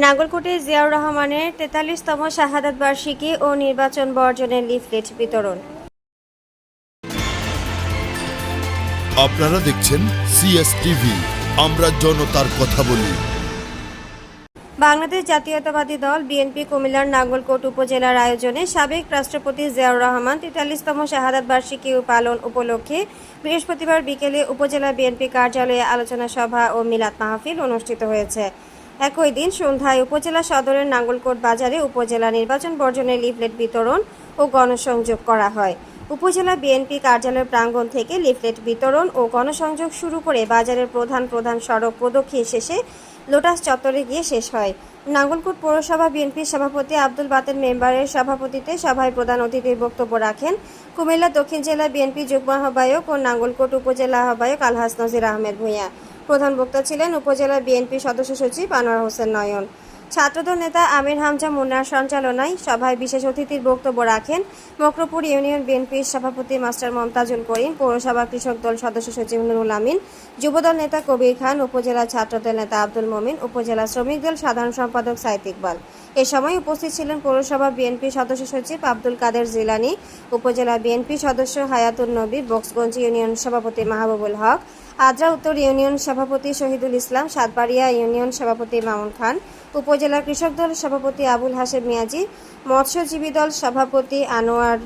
নাগরকোটে জিয়াউর রহমানের তেতাল্লিশতম শাহাদাত বার্ষিকী ও নির্বাচন বর্জনের লিফলেট বিতরণ। আপনারা দেখছেন সিএস টিভি আমরা জনতার কথা বলি। বাংলাদেশ জাতীয়তাবাদী দল বিএনপি কুমিল্লার নাঙ্গলকোট উপজেলার আয়োজনে সাবেক রাষ্ট্রপতি জিয়াউর রহমান তেতাল্লিশতম শাহাদাত বার্ষিকী পালন উপলক্ষে বৃহস্পতিবার বিকেলে উপজেলা বিএনপি কার্যালয়ে আলোচনা সভা ও মিলাদ মাহফিল অনুষ্ঠিত হয়েছে। একই দিন সন্ধ্যায় উপজেলা সদরের নাঙ্গলকোট বাজারে উপজেলা নির্বাচন বর্জনের লিফলেট বিতরণ ও গণসংযোগ করা হয়। উপজেলা বিএনপি কার্যালয় প্রাঙ্গণ থেকে লিফলেট বিতরণ ও গণসংযোগ শুরু করে বাজারের প্রধান প্রধান সড়ক প্রদক্ষিণ শেষে লোটাস চত্বরে গিয়ে শেষ হয়। নাঙ্গলকোট পৌরসভা বিএনপির সভাপতি আব্দুল বাতেন মেম্বারের সভাপতিতে সভায় প্রধান অতিথির বক্তব্য রাখেন কুমিল্লা দক্ষিণ জেলা বিএনপি যুগ্ম আহ্বায়ক ও নাঙ্গলকোট উপজেলা আহ্বায়ক আলহাস নজির আহমেদ ভূঁইয়া। প্রধান বক্তা ছিলেন উপজেলা বিএনপি সদস্য সচিব আনোয়ার হোসেন নয়ন। ছাত্রদল নেতা আমির হামজা মুন্নার সঞ্চালনায় সভায় বিশেষ অতিথির বক্তব্য রাখেন মকরপুর ইউনিয়ন বিএনপির সভাপতি মাস্টার মমতাজুল করিম, পৌরসভা কৃষক দল সদস্য সচিব নুরুল আমিন, যুবদল নেতা কবির খান, উপজেলা ছাত্রদল নেতা আব্দুল মমিন, উপজেলা শ্রমিক দল সাধারণ সম্পাদক সাইদ ইকবাল। এ সময় উপস্থিত ছিলেন পৌরসভা বিএনপি সদস্য সচিব আব্দুল কাদের জিলানি, উপজেলা বিএনপি সদস্য হায়াতুল নবী, বক্সগঞ্জ ইউনিয়ন সভাপতি মাহবুবুল হক আদ্রা উত্তর ইউনিয়ন সভাপতি শহীদুল ইসলাম, সাতবাড়িয়া ইউনিয়ন সভাপতি মামুন খান উপজেলা কৃষক দল সভাপতি আবুল হাশেম মিয়াজি, মৎস্যজীবী দল সভাপতি আনোয়ার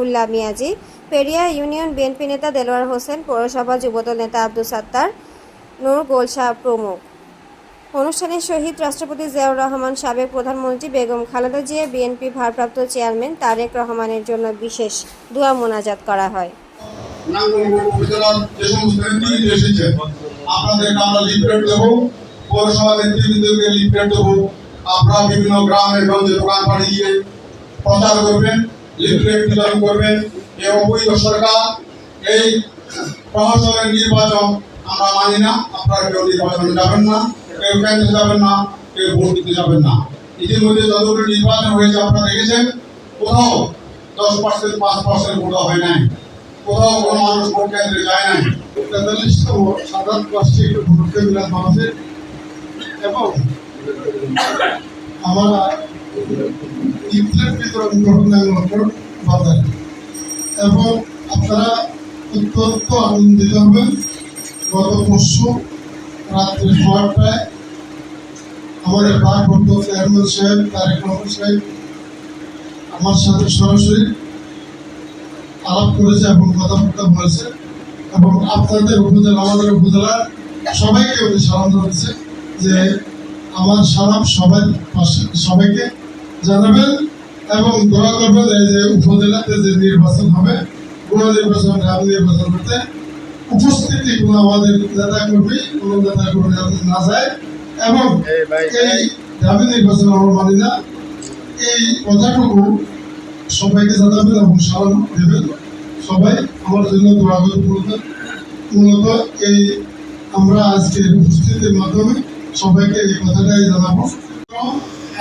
উল্লাহ মিয়াজি, পেরিয়া ইউনিয়ন বিএনপি নেতা দেলোয়ার হোসেন, পৌরসভা যুবদল নেতা আব্দুল সাত্তার, নূর গোলশাহ প্রমুখ। অনুষ্ঠানে শহীদ রাষ্ট্রপতি জিয়াউর রহমান, সাবেক প্রধানমন্ত্রী বেগম খালেদা জিয়া, বিএনপি ভারপ্রাপ্ত চেয়ারম্যান তারেক রহমানের জন্য বিশেষ দোয়া মোনাজাত করা হয়। সমস্ত এসেছেন আপনাদেরকে আমরা দেবো দেবো বিভিন্ন গ্রামে দোকান প্রচার করবেন বিতরণ করবেন সরকার এই নির্বাচন আমরা মানি না যাবেন না। যাবেন না কেউ যাবেন না ইতিমধ্যে যতগুলো নির্বাচন হয়েছে আপনারা কোথাও দশ পার্সেন্ট পাঁচ পার্সেন্ট ভোট হয় নাই। কোথাও কোনো মানুষ ভোট কেন্দ্রে যায় নাই। তেতাল্লিশতম সাধারণ বার্ষিক ভোটকে মিলাদ মাহফিল এবং আমরা ইফলেট বিতরণ করবেন বাজারে। এবং আপনারা অত্যন্ত আনন্দিত হবেন। গত পরশু রাত্রি নয়টায় আমাদের ভারপ্রাপ্ত চেয়ারম্যান সাহেব, তারেক রহমান সাহেব, আমার সাথে সরাসরি আলাপ করেছে এবং কথাবার্তা বলেছে এবং আপনাদের উপজেলা আমাদের উপজেলার সবাইকে উনি সালাম জানাচ্ছে যে আমার সালাম সবাই পাশে সবাইকে জানাবেন এবং দোয়া করবেন এই যে উপজেলাতে যে নির্বাচন হবে কোনো নির্বাচন গ্রাম নির্বাচন করতে উপস্থিতি কোনো আমাদের নেতা কর্মী কোনো নেতা কর্মী যাতে না যায় এবং এই গ্রামীণ নির্বাচন আমরা মানি না এই কথাটুকু সবাইকে জানাবেন এবং সালাম দেবেন। সবাই আমার জন্য দোয়া করে বলবেন। মূলত এই আমরা আজকে উপস্থিতির মাধ্যমে সবাইকে এই কথাটাই জানাব।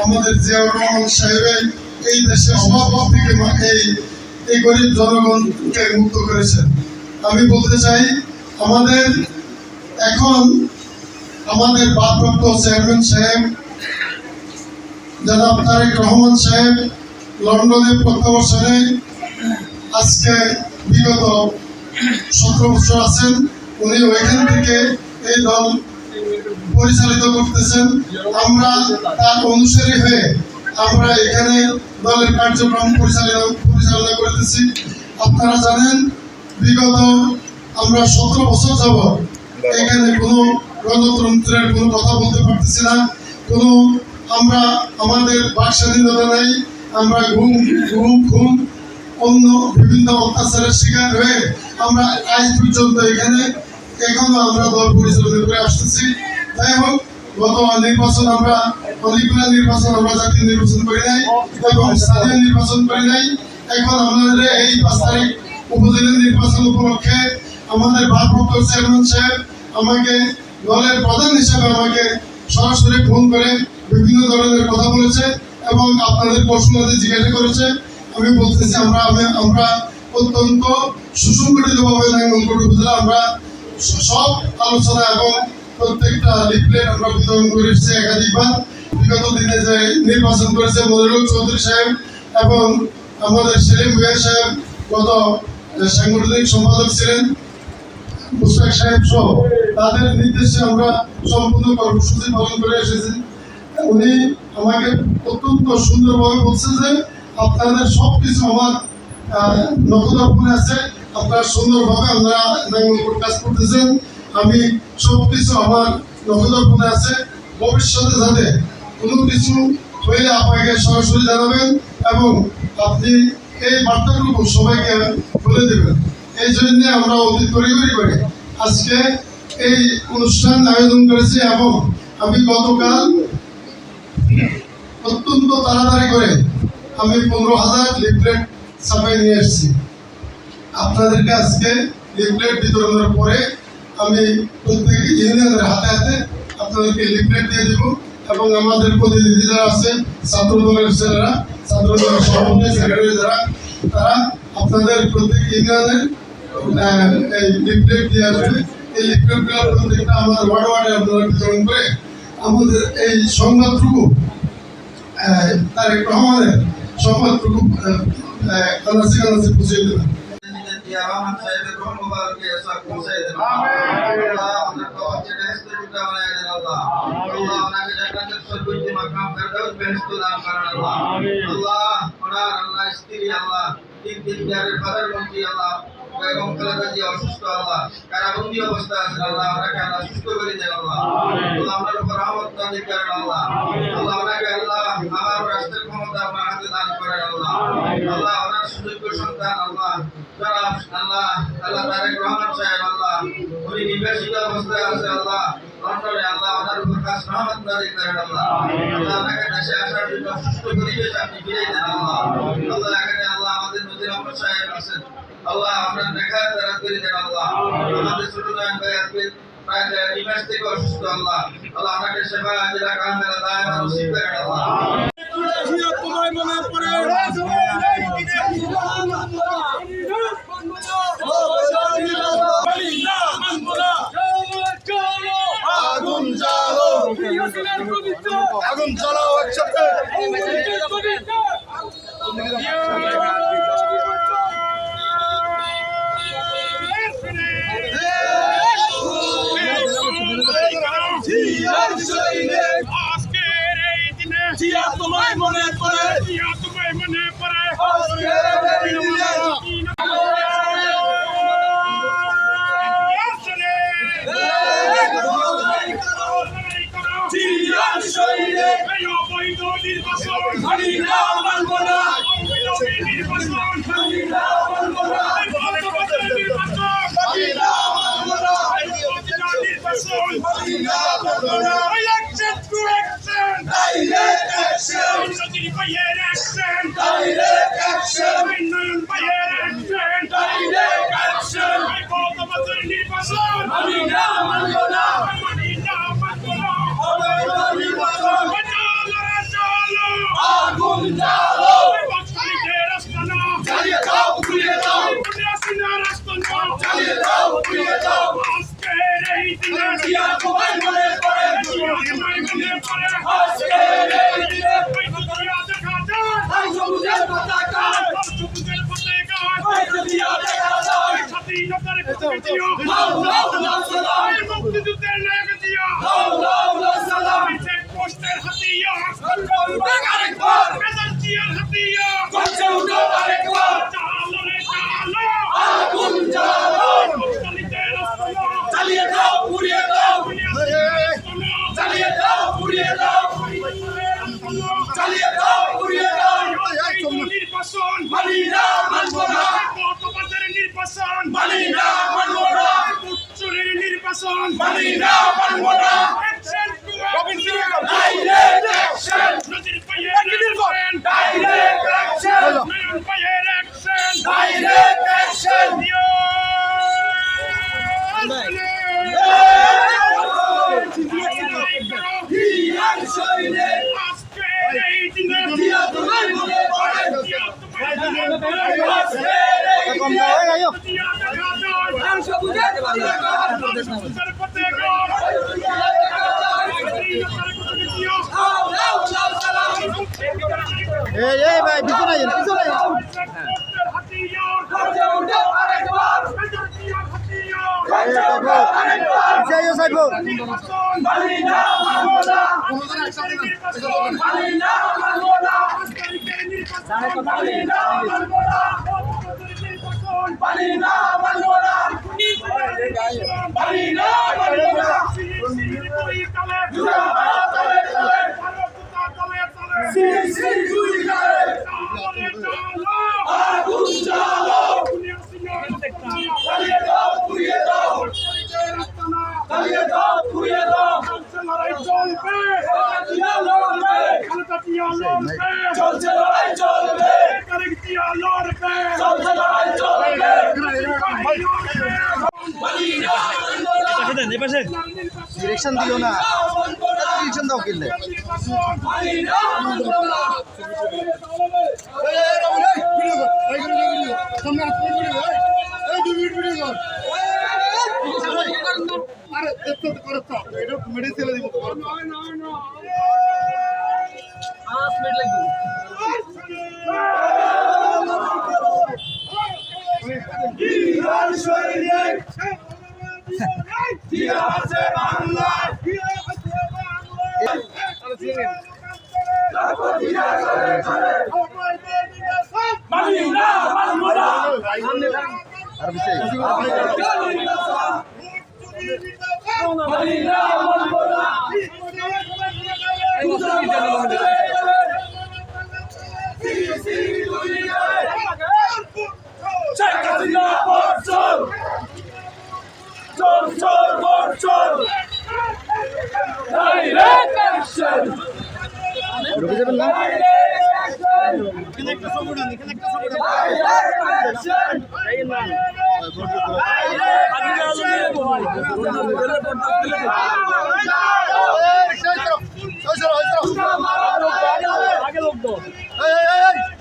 আমাদের জিয়াউর রহমান সাহেবের এই দেশের অভাব থেকে এই এই গরিব জনগণকে মুক্ত করেছেন। আমি বলতে চাই, আমাদের এখন আমাদের ভারপ্রাপ্ত চেয়ারম্যান সাহেব, জনাব তারেক রহমান সাহেব লন্ডনে প্রত্যাবর্তনে আজকে বিগত সতেরো বছর আছেন। উনি ওইখান থেকে এই দল পরিচালিত করতেছেন। আমরা তার অনুসারী হয়ে আমরা এখানে দলের কার্যক্রম পরিচালনা পরিচালনা করতেছি। আপনারা জানেন, বিগত আমরা সতেরো বছর যাব এখানে কোনো গণতন্ত্রের কোনো কথা বলতে পারতেছি না। কোনো আমরা আমাদের বাক স্বাধীনতা নাই আমরা ঘুম ঘুম ঘুম, অন্য বিভিন্ন অত্যাচারের শিকার হয়ে আমরা আজ পর্যন্ত এখানে এখনও আমরা দল পরিচালনা করে আসতেছি। যাই হোক, গত নির্বাচন আমরা অনেকগুলো নির্বাচন আমরা জাতীয় নির্বাচন করি নাই এবং স্থানীয় নির্বাচন করি নাই। এখন আমাদের এই পাঁচ তারিখ উপজেলা নির্বাচন উপলক্ষে আমাদের ভারপ্রাপ্ত চেয়ারম্যান সাহেব আমাকে দলের প্রধান হিসেবে আমাকে সরাসরি ফোন করে বিভিন্ন ধরনের কথা বলেছে। এবং আপনাদের প্রশ্নতে জিজ্ঞাসা করেছে, আমি বলতেছি, আমরা আমি- আমরা অত্যন্ত সুসংগঠিতভাবে নাঙ্গলকোট উপজেলা আমরা সব আলোচনা এবং প্রত্যেকটা লিফলেট আমরা বিতরণ করেছি একাধিকবার। বিগত দিনে যে নির্বাচন করেছে মনিরুল চৌধুরী সাহেব এবং আমাদের সেলিম ভুয়া সাহেব, গত সাংগঠনিক সম্পাদক ছিলেন, মুস্তাক সাহেব সহ। তাদের নির্দেশে আমরা সম্পূর্ণ কর্মসূচি পালন করে এসেছি। উনি আমাকে অত্যন্ত সুন্দরভাবে বলছে যে আপনাদের সব কিছু আমার আহ, নখদর্পণে আছে আপনারা সুন্দরভাবে আপনারা নাঙ্গলকোট কাজ করতেছেন। আমি সব কিছু আমার নখদর্পণে আছে। ভবিষ্যতে যাতে কোনো কিছু হইলে আপনাকে সরাসরি জানাবেন এবং আপনি এই বার্তাটুকু সবাইকে বলে দেবেন। এই জন্য আমরা অতি করে আজকে এই অনুষ্ঠান আয়োজন করেছি এবং আমি গতকাল অত্যন্ত তাড়াতাড়ি করে আমি পনেরো হাজার লিফলেট ছাপাই নিয়ে এসেছি। আপনাদেরকে আজকে লিফলেট বিতরণের পরে আমি প্রত্যেক ইউনিয়নের হাতে হাতে আপনাদেরকে লিফলেট দিয়ে দেব এবং আমাদের প্রতিনিধি যারা আছে ছাত্র দলের ছেলেরা ছাত্র দলের সভাপতি সেক্রেটারি যারা, তারা আপনাদের প্রত্যেক ইউনিয়নের এই লিফলেট দিয়ে আসবে। এই লিফলেটগুলো প্রত্যেকটা আমার ওয়ার্ড ওয়ার্ডে আপনারা বিতরণ করে আমাদের এই সংবাদটুকু তারেক রহমানের সংবাদটুকু কানাসি কানাসি পৌঁছে দেবেন আল্লাহ বেগম খালেদা জি অসুস্থ আল্লাহ। কারাবন্দি অবস্থা আছে আল্লাহ? ওনাকে আল্লাহ সুস্থ করে দেন আল্লাহ? আল্লাহ আপনার উপর রহমত নাজিল করেন আল্লাহ। আল্লাহ ওনাকে আল্লাহ আমার রাষ্ট্রের ক্ষমতা আপনার হাতে দান করেন আল্লাহ। আল্লাহ ওনার সুযোগ্য সন্তান আল্লাহ। যারা আল্লাহ আল্লাহ তারেক রহমান সাহেব আল্লাহ। উনি নির্বাসিত অবস্থায় আছে আল্লাহ। লন্ডনে আল্লাহ ওনার উপর খাস রহমত নাজিল করেন আল্লাহ। আল্লাহ ওনাকে দেশে আসার জন্য সুস্থ পরিবেশ আপনি ফিরে দেন আল্লাহ। আল্লাহ এখানে আল্লাহ আমাদের আহমদ সাহেব আছেন। আল্লাহ আমরা দেখা তারা করে দেন আল্লাহ। আমাদের ছোট নয়ন ভাই আজকে প্রায় দুই মাস থেকে অসুস্থ আল্লাহ। আল্লাহ আপনাকে সেবা জেলা কামেলা দায় নসিব করেন আল্লাহ। আগুন জ্বালাও Election action! Action! Action! Action! Action! Action! I call the mother in person! নির্বাচন মানি না মানব না গতবাজারে নির্বাচন মানি না মানব না উচ্চরের নির্বাচন মানি না না এই ভাই পিছনে পিছনে Sim, sim. চলছে লড়াই চলবে লড়বে চলছে লড়াই চলবে এপাশে ডিরেকশন দিল না ডিরেকশন দাও। কিনলে করতে করতে এটা মিডিয়ে ছেলে দিব হাফ মিড লাগবে জিয়ার শরীরে জিয়া আছে বাংলা জিয়া আছে বাংলা আর বিষয় রুকে যাবেন না এখানে একটা সমুদ্র এখানে আগে লোক তো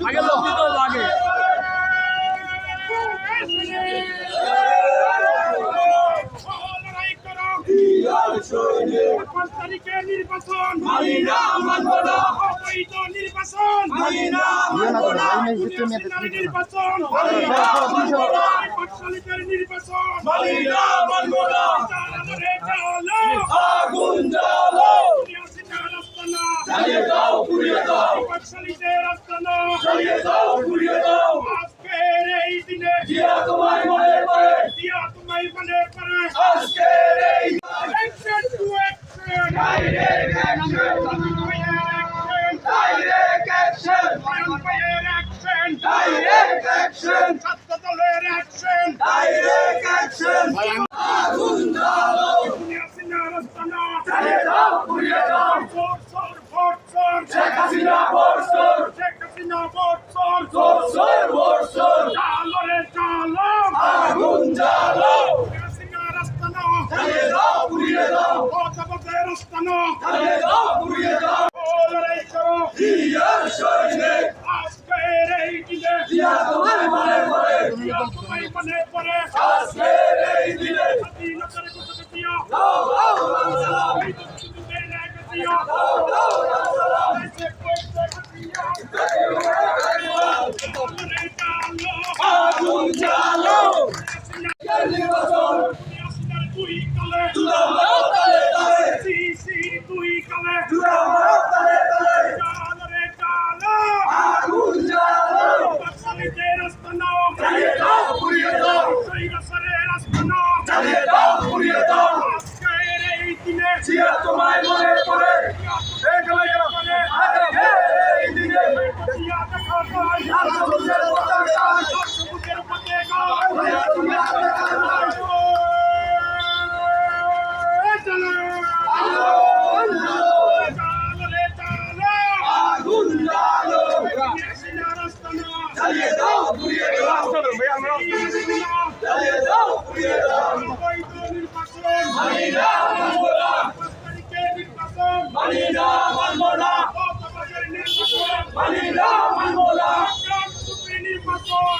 আগে লোক দিতে হবে আগে নির্বাচন মানি না মানব না অবৈধ নির্বাচন নির্বাচন পাঠশালীদের নির্বাচন আজকের এই দিনে দিয়া তোমায় মনে পড়ে দিয়া তোমায় মনে পড়ে আজকের এই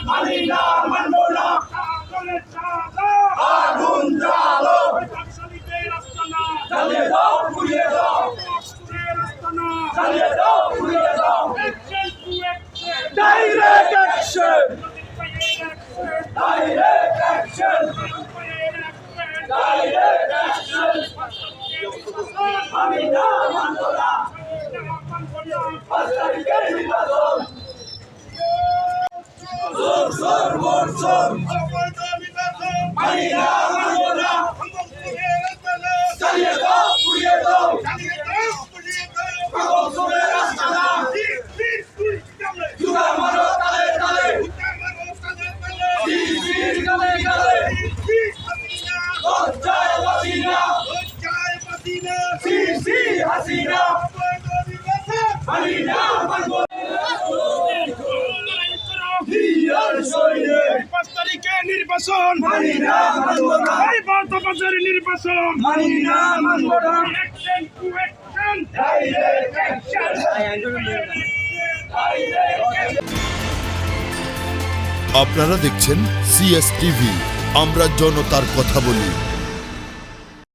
அழிந்தார் Marina, Marina, নির্বাচন। এই নির্বাচন। আপনারা দেখছেন সিএসটিভি আমরা জনতার কথা বলি।